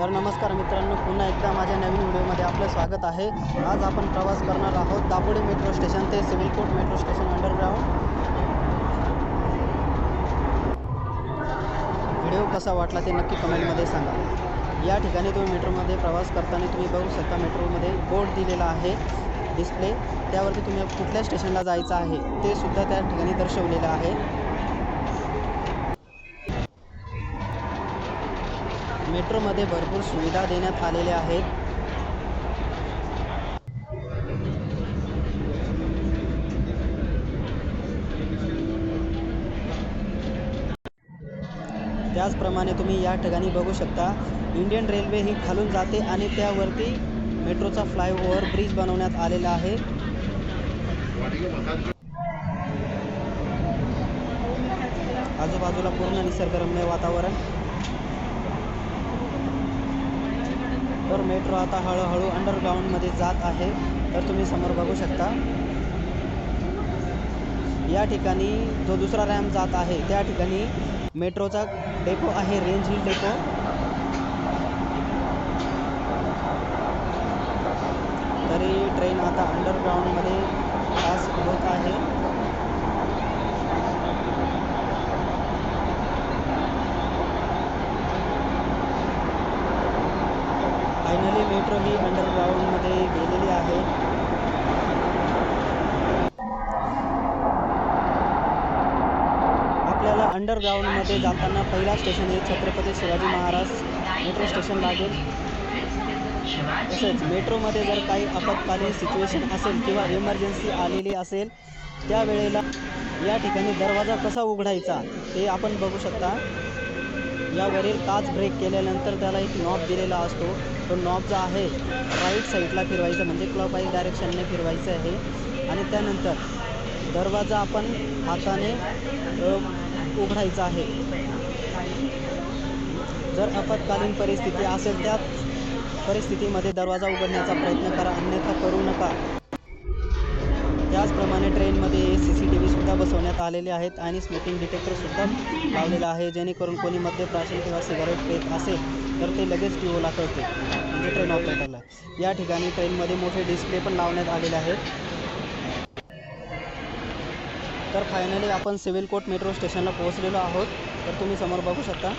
तर नमस्कार मित्रांनो पुन्हा एकदा माझ्या नवीन व्हिडिओमध्ये आपलं स्वागत आहे. आज आपण प्रवास करणार आहोत दापोडी मेट्रो स्टेशन ते civil court metro station underground. Video कसा वाटला ते नक्की कमेंटमध्ये सांगा. या ठिकाणी तुम्ही मेट्रोमध्ये प्रवास करताना तुम्ही बघू शकता मेट्रोमध्ये बोर्ड दिलेला आहे डिस्प्ले त्यावरती तुम्ही कुठल्या स्टेशनला जायचं आहे ते सुद्धा त्या ठिकाणी दर्शवलेलं आहे. मेट्रोमध्ये भरपूर सुविधा देण्यात आलेल्या आहेत. त्याचप्रमाणे तुम्ही या ठिकाणी बघू शकता इंडियन रेल्वे ही खालून जाते आणि त्यावरती मेट्रोचा फ्लायओव्हर ब्रिज बनवण्यात आलेला आहे. आजूबाजूला पूर्ण निसर्गरम्य वातावरण. तर मेट्रो आता हळूहळू अंडरग्राऊंडमध्ये जात आहे. तर तुम्ही समोर बघू शकता. या ठिकाणी जो दुसरा रॅम्प जात आहे त्या ठिकाणी मेट्रोचा डेपो आहे रेंज हिल डेपो तरी ट्रेन आता अंडरग्राऊंडमध्ये पास होत आहे. फायनली मेट्रो ही अंडरग्राऊंडमध्ये गेलेली आहे. आपल्याला अंडरग्राऊंडमध्ये जाताना पहिला स्टेशन हे छत्रपती शिवाजी महाराज मेट्रो स्टेशन लागेल. तसेच मेट्रोमध्ये जर काही आपत्कालीन सिच्युएशन असेल किंवा इमर्जन्सी आलेली असेल त्यावेळेला या ठिकाणी दरवाजा कसा उघडायचा ते आपण बघू शकता. यावरील काच ब्रेक केल्यानंतर त्याला एक नॉब दिलेला असतो. तो नॉब जो आहे राईट साईडला फिरवायचा म्हणजे क्लॉक वाईज डायरेक्शनने फिरवायचं आहे. आणि त्यानंतर दरवाजा आपण हाताने उघडायचा आहे. जर आपत्कालीन परिस्थिती असेल त्या परिस्थितीमध्ये दरवाजा उघडण्याचा प्रयत्न करा. अन्यथा करू नका. त्याचप्रमाणे ट्रेनमध्ये सी सी टी व्हीसुद्धा बसवण्यात आलेले आहेत आणि स्मोकिंग डिटेक्टरसुद्धा लावलेलं आहे जेणेकरून कोणी मद्यप्राशन किंवा सिगारेट पेत असेल तर ते लगेच टीओला कळते म्हणजे ट्रेन ऑपरेटरला या ठिकाणी ट्रेनमध्ये मोठे डिस्प्ले पण लावण्यात आलेले आहेत. तर फायनली आपण सिव्हिल कोर्ट मेट्रो स्टेशनला पोहोचलेलो आहोत. तर तुम्ही समोर बघू शकता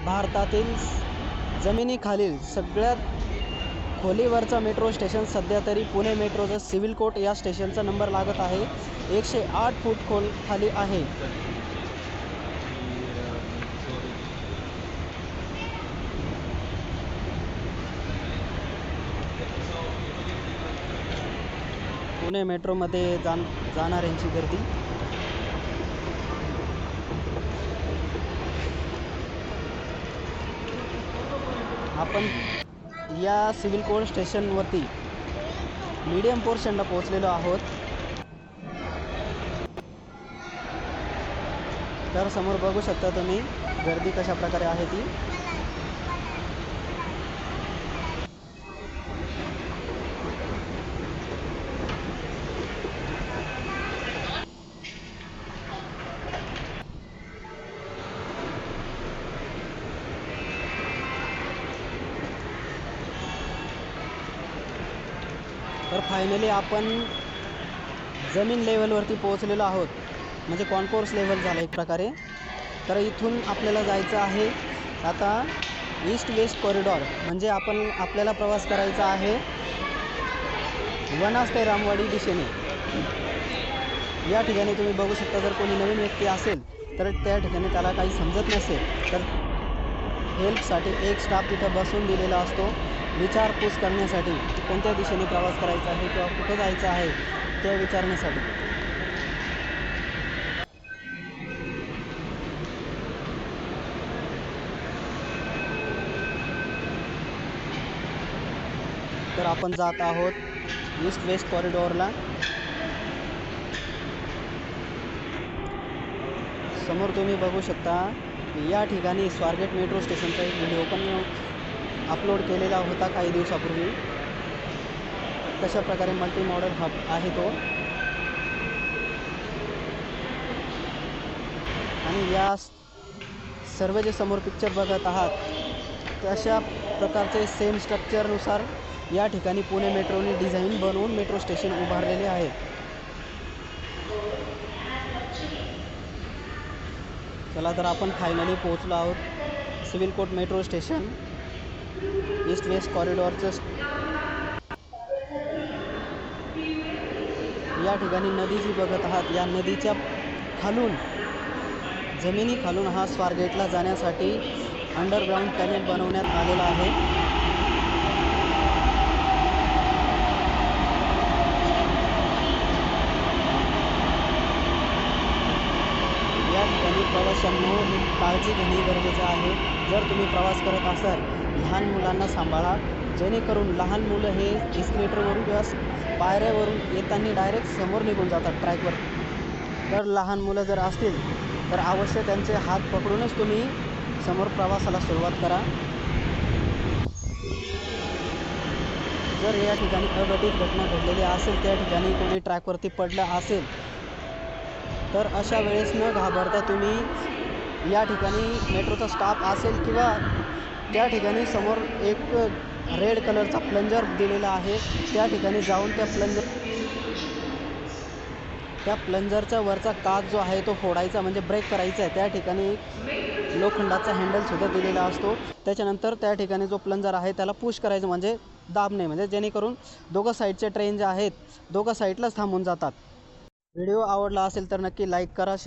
भारतातील जमिनीखालील सगळ्यात खोलीवरचा मेट्रो स्टेशन सध्या तरी पुणे मेट्रोचं सिव्हिल कोर्ट या स्टेशनचा नंबर लागत आहे. एकशे आठ फूट खोल खाली आहे. पुणे मेट्रोमध्ये जाण जाणाऱ्यांची गर्दी. आपण या सिव्हिल कोड स्टेशनवरती मीडियम पोर्शनला पोहोचलेलो आहोत. तर समोर बघू शकता तुम्ही गर्दी कशा प्रकारे आहे ती. तर फायनली आपण जमीन लेवलवरती पोहोचलेलो आहोत. म्हणजे कॉन्कोर्स लेवल झालं एक प्रकारे. तर इथून आपल्याला जायचं आहे आता ईस्ट वेस्ट कॉरिडॉर म्हणजे आपण आपल्याला प्रवास करायचा आहे वनास ते रामवाडी दिशेने. या ठिकाणी तुम्ही बघू शकता जर कोणी नवीन व्यक्ती असेल तर त्या ठिकाणी त्याला काही समजत नसेल तर हेल्पसाठी एक स्टाफ तिथं बसून दिलेला असतो. विचारपूस करण्यासाठी कोणत्या दिशेने प्रवास करायचा आहे किंवा कुठं जायचं आहे ते विचारण्यासाठी. तर आपण जात आहोत ईस्ट वेस्ट कॉरिडॉरला. समोर तुम्ही बघू शकता या ठिकाणी स्वारगेट मेट्रो स्टेशनचा एक व्हिडिओ पण अपलोड केलेला होता काही दिवसापूर्वी. कशा प्रकारे मल्टी मॉडेल हब आहे तो. आणि या सर्व जे समोर पिक्चर बघत आहात तशा प्रकारचे सेम स्ट्रक्चरनुसार या ठिकाणी पुणे मेट्रोने डिझाईन बनवून मेट्रो स्टेशन उभारलेले आहे. चला तर आपण फायनली पोहोचलो आहोत civil court metro station east west कॉरिडॉरचं या ठिकाणी नदी जी बघत आहात या नदीच्या खालून जमिनी खालून हा स्वारगेटला जाण्यासाठी अंडरग्राऊंड टनेल बनवण्यात आलेला आहे या ठिकाणी प्रवाशांनो काळजी घेणे गरजेचं आहे. जर तुम्ही प्रवास करत असाल लहान मुलांना सांभाळा. जेणेकरून लहान मुलं हे एस्केलेटरवरून किंवा पायऱ्यावरून येताना डायरेक्ट समोर निघून जातात ट्रॅकवर तर लहान मुलं जर असतील तर अवश्य त्यांचे हात पकडूनच तुम्ही समोर प्रवासाला सुरुवात करा. जर या ठिकाणी अघटित घटना घडलेली असेल त्या ठिकाणी कोणी ट्रॅकवरती पडलं असेल तर अशा वेळेस न घाबरता तुम्ही या ठिकाणी मेट्रोचा स्टाफ असेल किंवा त्या ठिकाणी समोर एक रेड कलरचा प्लंजर दिलेला आहे त्या ठिकाणी जाऊन त्या प्लंजर त्या प्लंजरचा वरचा काच जो आहे तो फोडायचा म्हणजे ब्रेक करायचा आहे. त्या ठिकाणी एक लोखंडाचा हँडलसुद्धा दिलेला असतो. त्याच्यानंतर त्या ठिकाणी जो प्लंजर आहे त्याला पुश करायचं म्हणजे दाबणे म्हणजे जेणेकरून दोघं साईडचे ट्रेन जे आहेत दोघं साईडलाच थांबून जातात. व्हिडिओ आवडला असेल तर नक्की लाईक करा